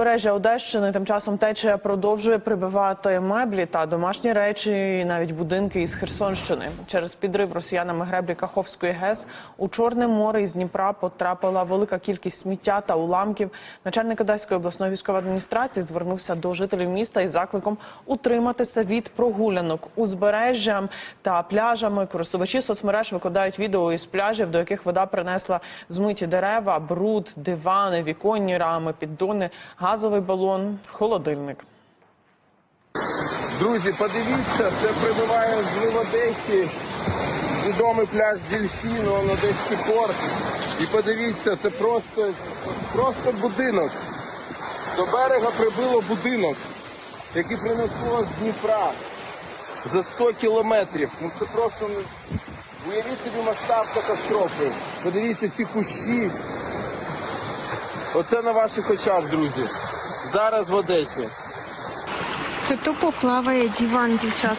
Узбережжя Одещини тим часом течія продовжує прибивати меблі та домашні речі, і навіть будинки із Херсонщини. Через підрив росіянами греблі Каховської ГЕС у Чорне море із Дніпра потрапила велика кількість сміття та уламків. Начальник Одеської обласної військової адміністрації звернувся до жителів міста із закликом утриматися від прогулянок узбережжям та пляжами. Користувачі соцмереж викладають відео із пляжів, до яких вода принесла змиті дерева, бруд, дивани, віконні рами, піддони, газовий балон, холодильник. Друзі, подивіться, це прибуває з Одесі. Відомий пляж Дільфіну, он Одеський порт. І подивіться, це просто, просто будинок. До берега прибило будинок, який принесло з Дніпра за 100 кілометрів. Ну це просто ну, уявіть собі масштаб катастрофи. Подивіться ці кущі. Оце на ваших очах, друзі. Зараз в Одесі. Це тупо плаває диван, дівчат.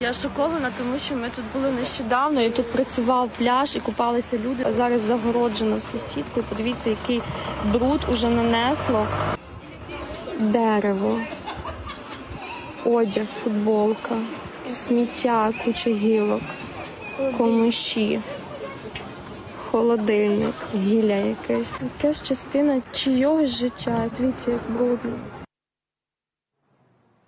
Я шокована, тому що ми тут були нещодавно, і тут працював пляж і купалися люди. А зараз загороджено все сіткою. Подивіться, який бруд уже нанесло. Дерево, одяг, футболка, сміття, куча гілок, комиші, холодильник, гілля якесь. Якась частина чийогось життя. Дивіться, як брудно.